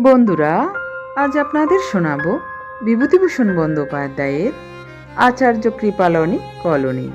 বন্ধুরা, আজ আপনাদের শোনাব বিভূতিভূষণ বন্দ্যোপাধ্যায়ের আচার্য কৃপালনী কলোনি।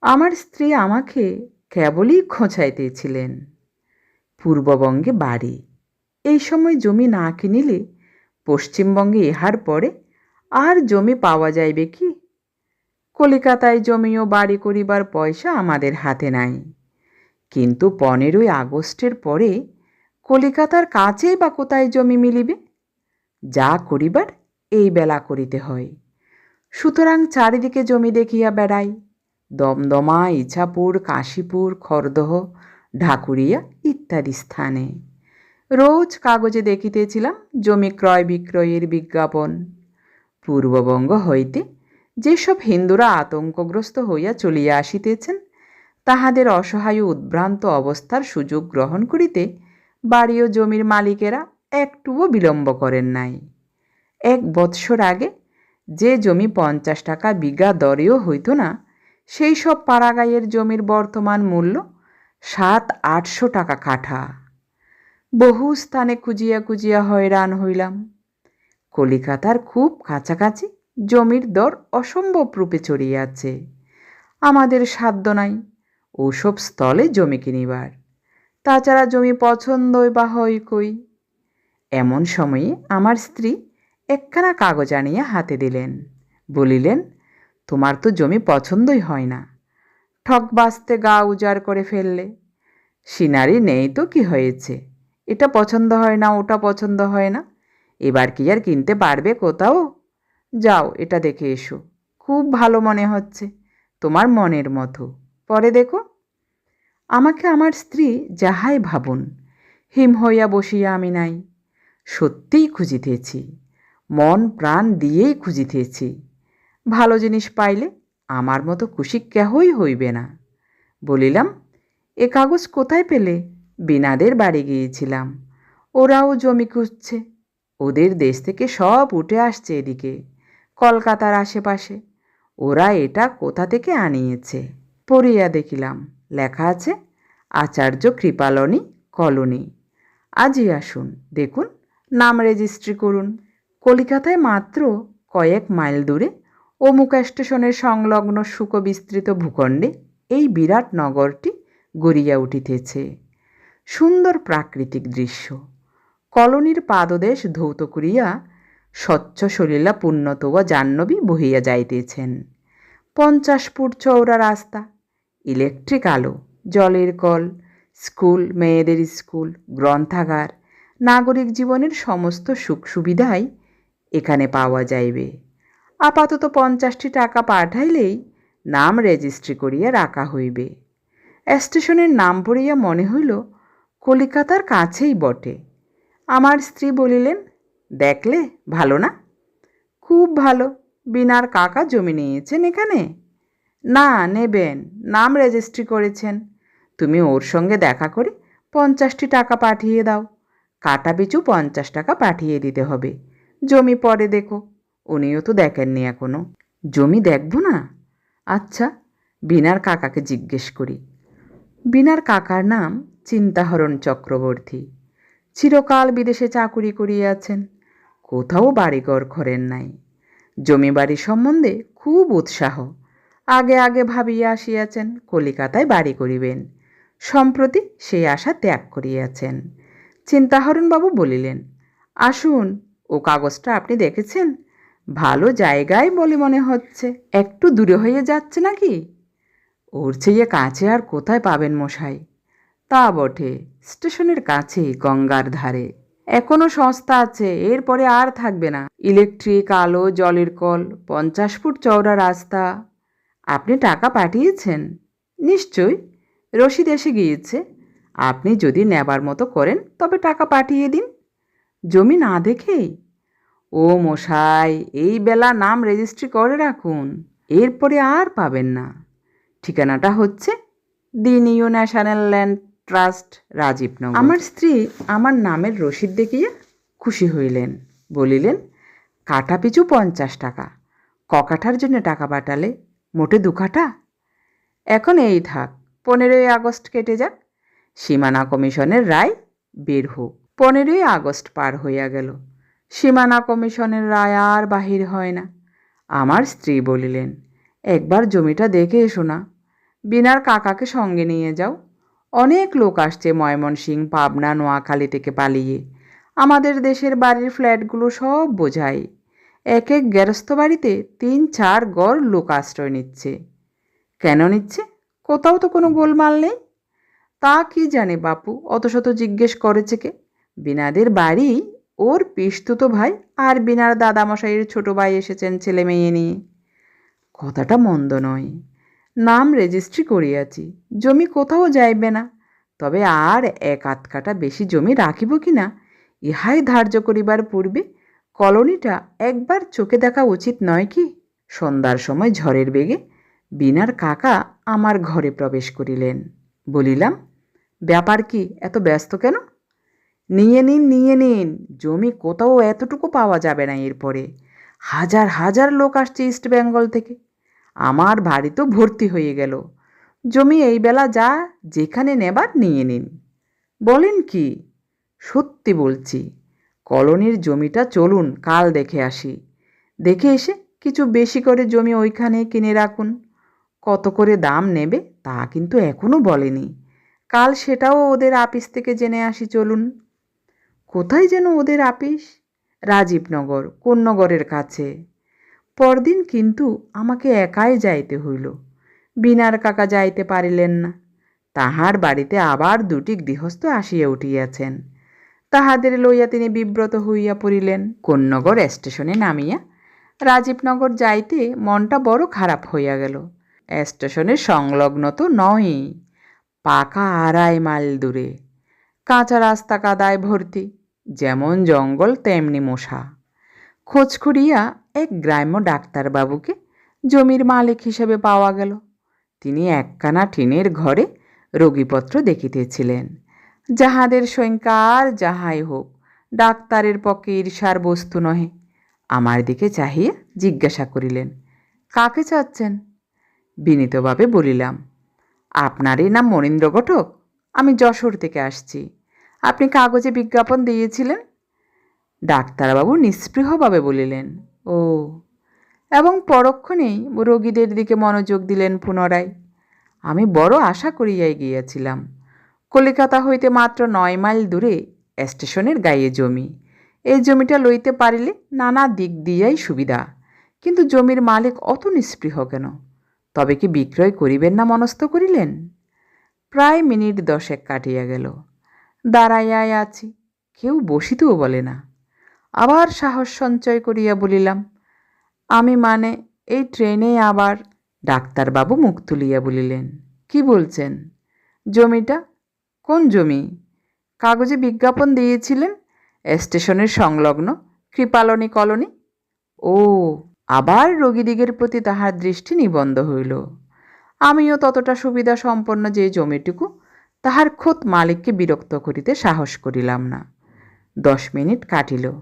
আমার স্ত্রী আমাকে কেবলই খোঁচাইতেছিলেন। পূর্ববঙ্গে বাড়ি। এই সময় জমি না কিনিলে পশ্চিমবঙ্গে ইহার পরে আর জমি পাওয়া যাইবে কি? কলিকাতায় জমি ও বাড়ি করিবার পয়সা আমাদের হাতে নাই। কিন্তু পনেরোই আগস্টের পরে কলিকাতার কাছেই বা কোথায় জমি মিলিবে? যা করিবার এই বেলা করিতে হয়। সুতরাং চারিদিকে জমি দেখিয়া বেড়াই। দমদমা ইছাপুর, কাশীপুর, খরদহ, ঢাকুরিয়া ইত্যাদি স্থানে। রোজ কাগজে দেখিতেছিলাম জমি ক্রয় বিক্রয়ের বিজ্ঞাপন। পূর্ববঙ্গ হইতে যেসব হিন্দুরা আতঙ্কগ্রস্ত হইয়া চলিয়া আসিতেছেন, তাহাদের অসহায় উদ্ভ্রান্ত অবস্থার সুযোগ গ্রহণ করিতে বাড়ি ও জমির মালিকেরা একটুও বিলম্ব করেন নাই। এক বৎসর আগে যে জমি পঞ্চাশ টাকা বিঘা দরেও হইত না, সেই সব পাড়াগাঁয়ের জমির বর্তমান মূল্য সাত, আটশো টাকা কাঠা। বহু স্থানে খুঁজিয়া খুঁজিয়া হয়রান হইলাম। কলিকাতার খুব কাছাকাছি জমির দর অসম্ভব রূপে চড়িয়াছে আমাদের সাধ্য নাই, ওসব স্থলে জমি কিনিবার। তাছাড়া জমি পছন্দই বা হয় কই। এমন সময়ে আমার স্ত্রী একখানা কাগজ আনিয়া হাতে দিলেন। বলিলেন, তোমার তো জমি পছন্দই হয় না। ঠক বাঁচতে গা উজাড় করে ফেললে। সিনারি নেই তো কি হয়েছে? এটা পছন্দ হয় না, ওটা পছন্দ হয় না। এবার কি আর কিনতে পারবে কোথাও? যাও, এটা দেখে এসো। খুব ভালো মনে হচ্ছে। তোমার মনের মতো। পরে দেখো। আমাকে আমার স্ত্রী যাহাই ভাবুন, হিম হইয়া বসিয়া আমি নাই। সত্যিই খুঁজিতেছি, মন প্রাণ দিয়েই খুঁজিতেছি। ভালো জিনিস পাইলে আমার মতো খুশি কেহই হইবে না। বলিলাম, এ কাগজ কোথায় পেলে? বিনাদের বাড়ি গিয়েছিলাম। ওরাও জমি খুঁজছে, ওদের দেশ থেকে সব উঠে আসছে এদিকে, কলকাতার আশেপাশে। ওরা এটা কোথা থেকে আনিয়েছে? পড়িয়া দেখিলাম লেখা আছে, আচার্য কৃপালনী কলোনি। আজই আসুন, দেখুন, নাম রেজিস্ট্রি করুন। কলিকাতায় মাত্র কয়েক মাইল দূরে অমুক স্টেশনের সংলগ্ন সুকবিস্তৃত ভূখণ্ডে এই বিরাট নগরটি গড়িয়া উঠিতেছে। সুন্দর প্রাকৃতিক দৃশ্য। কলোনির পাদদেশ ধৌত করিয়া স্বচ্ছ সলিলা পুণ্যতব জাহ্নবী বহিয়া যাইতেছেন। পঞ্চাশ ফুট চৌড়া রাস্তা ইলেকট্রিক আলো, জলের কল, স্কুল, মেয়েদের স্কুল, গ্রন্থাগার, নাগরিক জীবনের সমস্ত সুখ সুবিধাই এখানে পাওয়া যাইবে। আপাতত পঞ্চাশটি টাকা পাঠাইলেই নাম রেজিস্ট্রি করিয়া রাখা হইবে। স্টেশনের নাম পড়িয়া মনে হইল, কলিকাতার কাছেই বটে। আমার স্ত্রী বলিলেন, দেখলে ভালো না? খুব ভালো, বিনার কাকা জমি নিয়েছেন এখানে? না, নেবেন। নাম রেজিস্ট্রি করেছেন। তুমি ওর সঙ্গে দেখা করে পঞ্চাশটি টাকা পাঠিয়ে দাও। কাটা পিছু পঞ্চাশ টাকা পাঠিয়ে দিতে হবে। জমি পরে দেখো। উনিও তো দেখেননি এখনও। জমি দেখব না? আচ্ছা বিনার কাকাকে জিজ্ঞেস করি। বিনার কাকার নাম চিন্তাহরণ চক্রবর্তী। চিরকাল বিদেশে চাকুরি করিয়াছেন কোথাও বাড়িঘর ঘরেন নাই। জমি বাড়ি সম্বন্ধে খুব উৎসাহ। আগে আগে ভাবিয়া আসিয়াছেন, কলিকাতায় বাড়ি করিবেন। সম্প্রতি সেই আশা ত্যাগ করিয়াছেন। চিন্তাহরণবাবু বলিলেন, আসুন, ও কাগজটা আপনি দেখেছেন? ভালো জায়গায় বলে মনে হচ্ছে। একটু দূরে হয়ে যাচ্ছে নাকি? ওর চেয়ে কাছে আর কোথায় পাবেন মশাই? তা বটে, স্টেশনের কাছেই, গঙ্গার ধারে। এখনও সংস্থা আছে, এরপরে আর থাকবে না। ইলেকট্রিক, আলো, জলের কল, পঞ্চাশ ফুট চওড়া রাস্তা আপনি টাকা পাঠিয়েছেন। নিশ্চয়ই। রসিদ এসে গিয়েছে। আপনি যদি নেবার মতো করেন, তবে টাকা পাঠিয়ে দিন। জমি না দেখেই। ও মশাই, এই বেলা নাম রেজিস্ট্রি করে রাখুন। এরপরে আর পাবেন না। ঠিকানাটা হচ্ছে the New National Land Trust, Rajibnagar. আমার স্ত্রী আমার নামের রসিদ দেখিয়া খুশি হইলেন। বলিলেন কাঠা পিছু পঞ্চাশ টাকা। ককাঠার কাঠার জন্য টাকা পাঠালে মোটে দু কাঠা? এখন এই থাক, পনেরোই আগস্ট কেটে যাক। সীমানা কমিশনের রায় বের হোক। পনেরোই আগস্ট পার হইয়া গেল। সীমানা কমিশনের রায় আর বাহির হয় না। আমার স্ত্রী বলিলেন, একবার জমিটা দেখে এসো না। বিনার কাকাকে সঙ্গে নিয়ে যাও। অনেক লোক আসছে ময়মনসিং, পাবনা, নোয়াখালী থেকে পালিয়ে। আমাদের দেশের বাড়ির ফ্ল্যাটগুলো সব বোঝায়। এক এক গেরস্থ বাড়িতে তিন চার গড় লোক আশ্রয় নিচ্ছে। কেন নিচ্ছে? কোথাও তো কোনো গোলমাল নেই। তা কি জানে বাপু অত শত জিজ্ঞেস করেছে কে? বিনাদের বাড়ি? ওর পিস্তুতো ভাই আর বিনার দাদামশাইয়ের ছোট ভাই এসেছেন ছেলে মেয়ে নিয়ে। কথাটা মন্দ নয়। নাম রেজিস্ট্রি করিয়াছি, জমি কোথাও যাইবে না। তবে আর এক আধ কাটা বেশি জমি রাখিব কি না, ইহাই ধার্য করিবার পূর্বে কলোনিটা একবার চোখে দেখা উচিত নয় কি? সন্ধ্যার সময় ঝড়ের বেগে বিনার কাকা আমার ঘরে প্রবেশ করিলেন। বলিলাম, ব্যাপার কি, এত ব্যস্ত কেন? নিয়ে নিন নিয়ে নিন, জমি কোথাও এতটুকু পাওয়া যাবে না এরপরে হাজার হাজার লোক আসছে ইস্ট বেঙ্গল থেকে। আমার বাড়ি তো ভর্তি হয়ে গেল। জমি এই বেলা যা যেখানে নেবার নিয়ে নিন। বলেন কি? সত্যি বলছি কলোনির জমিটা চলুন, কাল দেখে আসি। দেখে এসে কিছু বেশি করে জমি ওইখানে কিনে রাখুন। কত করে দাম নেবে তা কিন্তু এখনও বলেনি। কাল সেটাও ওদের আপিস থেকে জেনে আসি, চলুন। কোথায় যেন ওদের আপিস? রাজীবনগর, কোন্নগরের কাছে। পরদিন কিন্তু আমাকে একাই যাইতে হইল। বিনার কাকা যাইতে পারিলেন না। তাহার বাড়িতে আবার দুটি গৃহস্থ আসিয়া উঠিয়াছেন। তাহাদের লইয়া তিনি বিব্রত হইয়া পড়িলেন। কোন্নগর স্টেশনে নামিয়া রাজীবনগর যাইতে মনটা বড় খারাপ হইয়া গেল। স্টেশনের সংলগ্ন তো নয়ই, পাকা আড়াই মাইল দূরে। কাঁচা রাস্তা কাদায় ভর্তি, যেমন জঙ্গল তেমনি মশা। খোঁজ করিয়া এক গ্রাম্য ডাক্তারবাবুকে জমির মালিক হিসেবে পাওয়া গেল। তিনি একখানা টিনের ঘরে রোগীপত্র দেখিতেছিলেন। যাহাদের আর যাহাই হোক, ডাক্তারের পক্ষে ঈর্ষার বস্তু নহে। আমার দিকে চাহিয়া জিজ্ঞাসা করিলেন, কাকে চাচ্ছেন? বিনীতভাবে বলিলাম, আপনারই নাম মনীন্দ্র ঘটক? আমি যশোর থেকে আসছি। আপনি কাগজে বিজ্ঞাপন দিয়েছিলেন? ডাক্তারবাবু নিস্পৃহভাবে বলিলেন, ও, এবং পরক্ষণেই রোগীদের দিকে মনোযোগ দিলেন পুনরায়। আমি বড় আশা করিয়াই গিয়াছিলাম। কলিকাতা হইতে মাত্র নয় মাইল দূরে স্টেশনের গায়ে জমি। এই জমিটা লইতে পারিলে নানা দিক দিয়াই সুবিধা। কিন্তু জমির মালিক অত নিস্পৃহ কেন? তবে কি বিক্রয় করিবেন না মনস্থ করিলেন? প্রায় মিনিট দশেক কাটিয়া গেল। দাঁড়াইয়াই আছি, কেউ বসিতেও বলে না। আবার সাহস সঞ্চয় করিয়া বলিলাম, আমি মানে এই ট্রেনে আবার ডাক্তারবাবু মুখ তুলিয়া বলিলেন, কি বলছেন? জমিটা কোন জমি? কাগজে বিজ্ঞাপন দিয়েছিলেন? স্টেশনের সংলগ্ন কৃপালনী কলোনি? ও, আবার রোগীদিগের প্রতি তাহার দৃষ্টি নিবন্ধ হইল। আমিও ততটা সুবিধা সম্পন্ন যে জমিটুকু তাহার খোদ মালিককে বিরক্ত করিতে সাহস করিলাম না। দশ মিনিট কাটিল।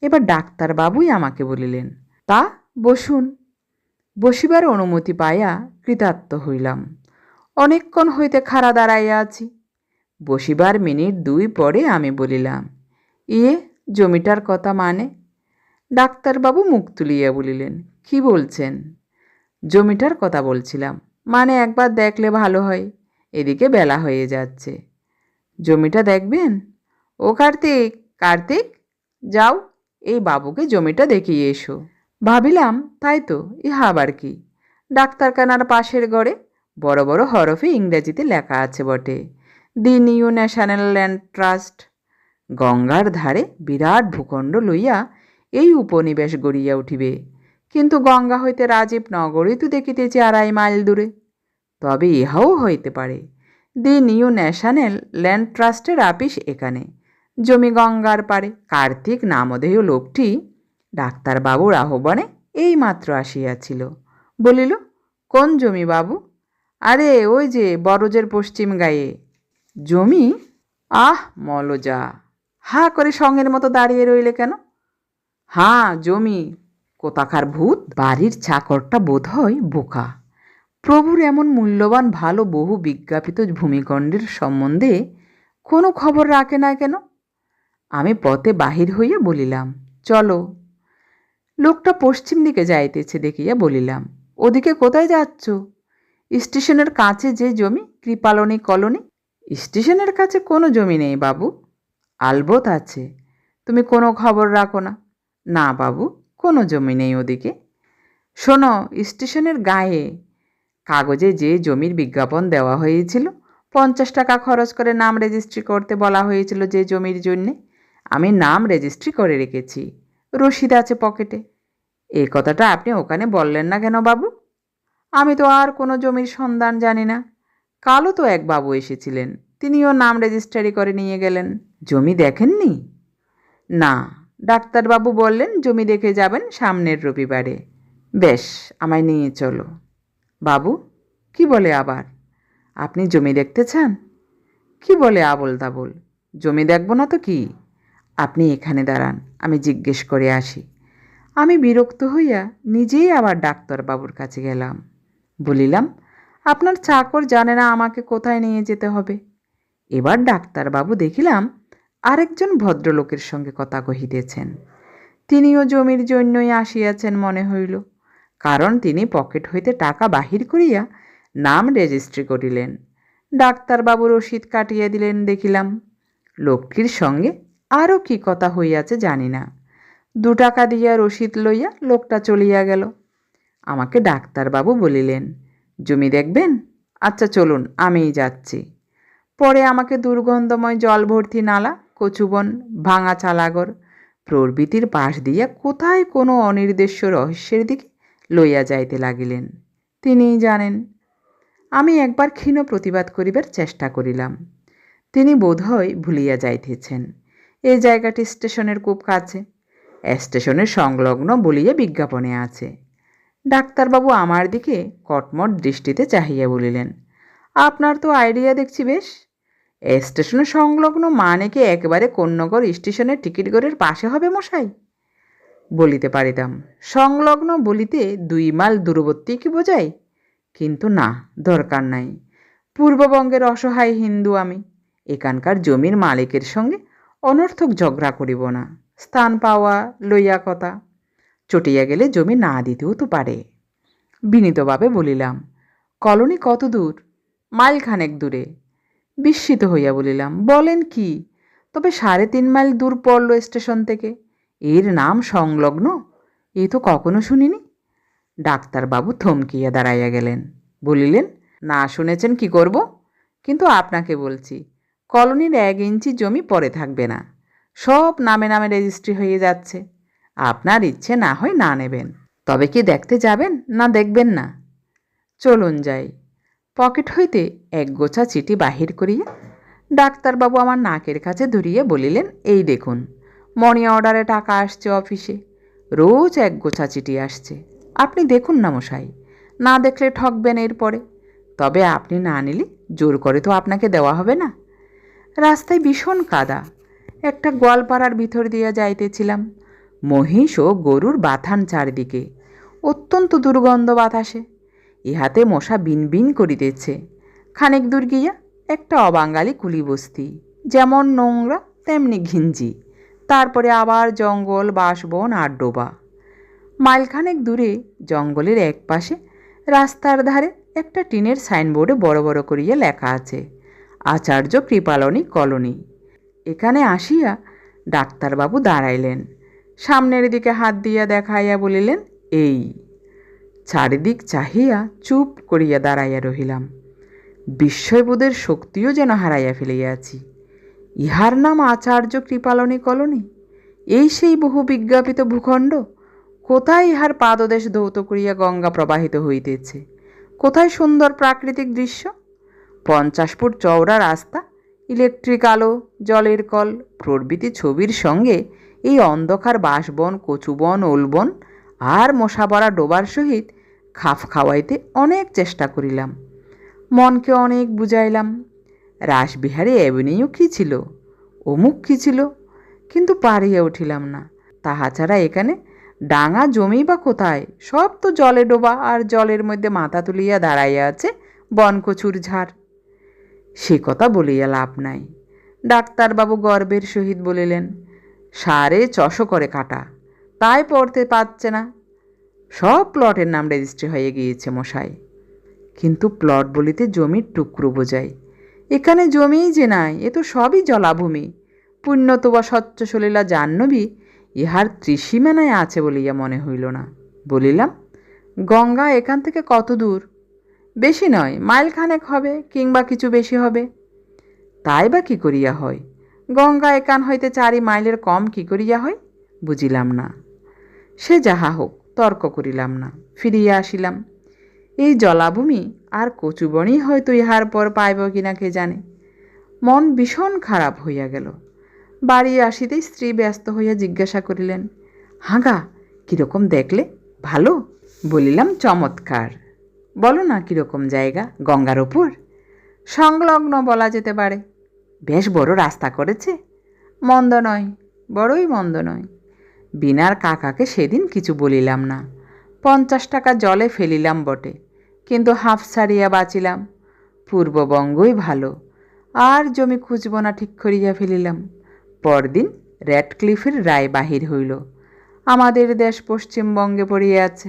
এবার ডাক্তারবাবুই আমাকে বলিলেন, তা, বসুন। বসিবার অনুমতি পাইয়া কৃতার্থ হইলাম। অনেকক্ষণ হইতে খাড়া দাঁড়াইয়া আছি। বসিবার মিনিট দুই পরে আমি বলিলাম ইয়ে জমিটার কথা মানে? ডাক্তারবাবু মুখ তুলিয়া বলিলেন, কি বলছেন? জমিটার কথা বলছিলাম মানে একবার দেখলে ভালো হয়, এদিকে বেলা হয়ে যাচ্ছে। জমিটা দেখবেন? ও কার্তিক কার্তিক, যাও, এই বাবুকে জমিটা দেখিয়ে এসো। ভাবিলাম, তাই তো ইহা আবার কি? ডাক্তারখানার পাশের গড়ে, বড় বড় হরফে ইংরেজিতে লেখা আছে বটে। The New National Land Trust. গঙ্গার ধারে বিরাট ভূখণ্ড লইয়া এই উপনিবেশ গড়িয়া উঠিবে। কিন্তু গঙ্গা হইতে রাজীব নগরই তো দেখিতেছি আড়াই মাইল দূরে। তবে ইহাও হইতে পারে, দি নিউ ন্যাশনাল ল্যান্ড ট্রাস্টের আপিস এখানে। জমি গঙ্গার পারে কার্তিক নামধেয় লোকটি ডাক্তারবাবুর আহ্বানে এইমাত্র আসিয়াছিল। বলিল, কোন জমি বাবু? আরে, ওই যে বরজের পশ্চিম গায়ে। জমি? আহ, মলজা। হা করে সঙ্গের মতো দাঁড়িয়ে রইলে কেন? হ্যাঁ জমি। কোথাকার ভূত? বাড়ির চাকরটা বোধ হয় বোকা। প্রভুর এমন মূল্যবান, ভালো, বহু বিজ্ঞাপিত ভূমিখণ্ডের সম্বন্ধে কোনো খবর রাখে না কেন? আমি পথে বাহির হইয়া বলিলাম, চলো। লোকটা পশ্চিম দিকে যাইতেছে দেখিয়া বলিলাম, ওদিকে কোথায় যাচ্ছ? স্টেশনের কাছে যে জমি, কৃপালনী কলোনি? স্টেশনের কাছে কোনো জমি নেই, বাবু। আলবত আছে। তুমি কোনো খবর রাখো না। না, বাবু, কোনো জমি নেই ওদিকে। শোনো, স্টেশনের গায়ে কাগজে যে জমির বিজ্ঞাপন দেওয়া হয়েছিল, পঞ্চাশ টাকা খরচ করে নাম রেজিস্ট্রি করতে বলা হয়েছিল যে জমির জন্যে। আমি নাম রেজিস্ট্রি করে রেখেছি। রসিদ আছে পকেটে। এই কথাটা আপনি ওখানে বললেন না কেন, বাবু? আমি তো আর কোনো জমির সন্ধান জানি না। কালও তো এক বাবু এসেছিলেন। তিনিও নাম রেজিস্ট্রারি করে নিয়ে গেলেন। জমি দেখেননি? না, ডাক্তারবাবু বললেন জমি দেখে যাবেন সামনের রবিবারে। বেশ, আমায় নিয়ে চলো। বাবু, কি বলে আবার? আপনি জমি দেখতে চান? কি বলে আবল তাবল জমি দেখব না তো কি? আপনি এখানে দাঁড়ান, আমি জিজ্ঞেস করে আসি। আমি বিরক্ত হইয়া নিজেই আবার ডাক্তারবাবুর কাছে গেলাম। বলিলাম আপনার চাকর জানে না আমাকে কোথায় নিয়ে যেতে হবে। এবার ডাক্তারবাবু দেখিলাম আরেকজন ভদ্রলোকের সঙ্গে কথা কহিতেছেন। তিনিও জমির জন্যই আসিয়াছেন মনে হইল। কারণ তিনি পকেট হইতে টাকা বাহির করিয়া নাম রেজিস্ট্রি করিলেন। ডাক্তারবাবু রসিদ কাটিয়ে দিলেন দেখিলাম। লোকটির সঙ্গে আরও কি কথা হইয়াছে জানি না। দু টাকা দিয়া রসিদ লইয়া লোকটা চলিয়া গেল। আমাকে ডাক্তারবাবু বলিলেন জমি দেখবেন? আচ্ছা চলুন, আমিই যাচ্ছি। পরে আমাকে দুর্গন্ধময় জল ভর্তি নালা, কচুবন, ভাঙা চালাগর, প্রভৃতির পাশ দিয়া কোথায় কোনো অনির্দেশ্য রহস্যের দিকে লইয়া যাইতে লাগিলেন। তিনিই জানেন, আমি একবার ক্ষীণ প্রতিবাদ করিবার চেষ্টা করিলাম। তিনি বোধহয় ভুলিয়া যাইতেছেন। এই জায়গাটি স্টেশনের খুব কাছে। স্টেশনের সংলগ্ন বলিয়া বিজ্ঞাপনে আছে। ডাক্তারবাবু আমার দিকে কটমট দৃষ্টিতে চাহিয়া বলিলেন, আপনার তো আইডিয়া দেখছি বেশ। স্টেশনে সংলগ্ন মানে কি একেবারে কন্যগর স্টেশনের টিকিট ঘরের পাশে হবে মশাই? বলিতে পারিতাম, সংলগ্ন বলিতে দুই মাল দূরবর্তী কি বোঝায় কিন্তু না, দরকার নাই। পূর্ববঙ্গের অসহায় হিন্দু আমি, এখানকার জমির মালিকের সঙ্গে অনর্থক ঝগড়া করিব না। স্থান পাওয়া, লইয়া কথা। চটিয়া গেলে জমি না দিতেও তো পারে। বিনীতভাবে বলিলাম, কলোনি কত দূর? মাইল খানেক দূরে। বিস্মিত হইয়া বলিলাম, বলেন কি? তবে সাড়ে তিন মাইল দূর পড়ল স্টেশন থেকে। এর নাম সংলগ্ন? এ তো কখনো শুনিনি? ডাক্তারবাবু থমকিয়া দাঁড়াইয়া গেলেন, বলিলেন, না শুনেছেন কি করব? কিন্তু আপনাকে বলছি, কলোনির এক ইঞ্চি জমি পরে থাকবে না। সব নামে নামে রেজিস্ট্রি হয়ে যাচ্ছে। আপনার ইচ্ছে না হয় না নেবেন। তবে কি দেখতে যাবেন না দেখবেন না? চলুন যাই। পকেট হইতে এক গোছা চিঠি বাহির করিয়া ডাক্তারবাবু আমার নাকের কাছে ধরিয়ে বলিলেন, এই দেখুন, মনি অর্ডারে টাকা আসছে অফিসে। রোজ এক গোছা চিঠি আসছে। আপনি দেখুন না মশাই, না দেখলে ঠকবেন এরপরে। তবে আপনি না নিলে জোর করে তো আপনাকে দেওয়া হবে না। রাস্তায় ভীষণ কাদা। একটা গোয়ালপাড়ার ভিতর দিয়া যাইতেছিলাম। মহিষ ও গরুর বাথান চারিদিকে। অত্যন্ত দুর্গন্ধ বাতাসে। ইহাতে মশা বিন বিন করিতেছে। খানিক দূর গিয়া একটা অবাঙালি কুলি বস্তি যেমন নোংরা, তেমনি ঘিঞ্জি। তারপরে আবার জঙ্গল বাঁশবন আর ডোবা। মাইলখানেক দূরে জঙ্গলের এক পাশে রাস্তার ধারে একটা টিনের সাইনবোর্ডে বড় বড় করিয়া লেখা আছে, আচার্য কৃপালনী কলোনি। এখানে আসিয়া ডাক্তারবাবু দাঁড়াইলেন। সামনের দিকে হাত দিয়া দেখাইয়া বলিলেন, এই। চারিদিক চাহিয়া চুপ করিয়া দাঁড়াইয়া রহিলাম। বিস্ময়বোধের শক্তিও যেন হারাইয়া ফেলিয়াছি ইহার নাম আচার্য কৃপালনী কলোনি? এই সেই বহু বিজ্ঞাপিত ভূখণ্ড? কোথায় ইহার পাদদেশ ধৌত করিয়া গঙ্গা প্রবাহিত হইতেছে? কোথায় সুন্দর প্রাকৃতিক দৃশ্য? পঞ্চাশ ফুট চওড়া রাস্তা, ইলেকট্রিক আলো, জলের কল, প্রভৃতি ছবির সঙ্গে এই অন্ধকার বাঁশবন, কচুবন, ওলবন আর মশাবরা ডোবার সহিত খাপ খাওয়াইতে অনেক চেষ্টা করিলাম। মনকে অনেক বুঝাইলাম, রাসবিহারী অ্যাভিনিউ কী ছিল, অমুক কী ছিল, কিন্তু পারিয়া উঠিলাম না। তাহা ছাড়া এখানে ডাঙা জমি বা কোথায়? সব তো জলে ডোবা আর জলের মধ্যে মাথা তুলিয়া দাঁড়াইয়া আছে বনকচুর ঝাড়। সে কথা বলিয়া লাভ নাই। ডাক্তারবাবু গর্বের সহিত বলিলেন সারে চশো করে কাটা। তাই পড়তে পারছে না। সব প্লটের নাম রেজিস্ট্রি হয়ে গিয়েছে মশাই। কিন্তু প্লট বলিতে জমির টুকরো বোঝায়। এখানে জমিই যে নাই, এ তো সবই জলাভূমি। পুণ্যত বা স্বচ্ছ সলীলা জাহ্নবী ইহার ত্রিসীমানায় আছে বলিয়া মনে হইল না। বলিলাম, গঙ্গা এখান থেকে কত দূর? বেশি নয় মাইল খানেক হবে কিংবা কিছু বেশি হবে। তাই বা কী করিয়া হয়? গঙ্গা একান হইতে চারি মাইলের কম কি করিয়া হয়? বুঝিলাম না। সে যাহা হোক, তর্ক করিলাম না, ফিরিয়া আসিলাম। এই জলাভূমি আর কচুবনই হয়তো ইহার পর পাইব কিনা কে জানে। মন ভীষণ খারাপ হইয়া গেল। বাড়ি আসিতেই স্ত্রী ব্যস্ত হইয়া জিজ্ঞাসা করিলেন, হাঁগা, কীরকম দেখলে? ভালো? বলিলাম, চমৎকার। বলো না কীরকম জায়গা গঙ্গার ওপর সংলগ্ন বলা যেতে পারে। বেশ বড় রাস্তা করেছে। মন্দ নয়, বড়ই মন্দ নয়। বিনার কাকাকে সেদিন কিছু বলিলাম না। পঞ্চাশ টাকা জলে ফেলিলাম বটে, কিন্তু হাফ ছাড়িয়া বাঁচিলাম। পূর্ববঙ্গই ভালো, আর জমি খুঁজব না ঠিক করিয়া ফেলিলাম। পরদিন র্যাড ক্লিফের রায় বাহির হইল। আমাদের দেশ পশ্চিমবঙ্গে পড়িয়া আছে।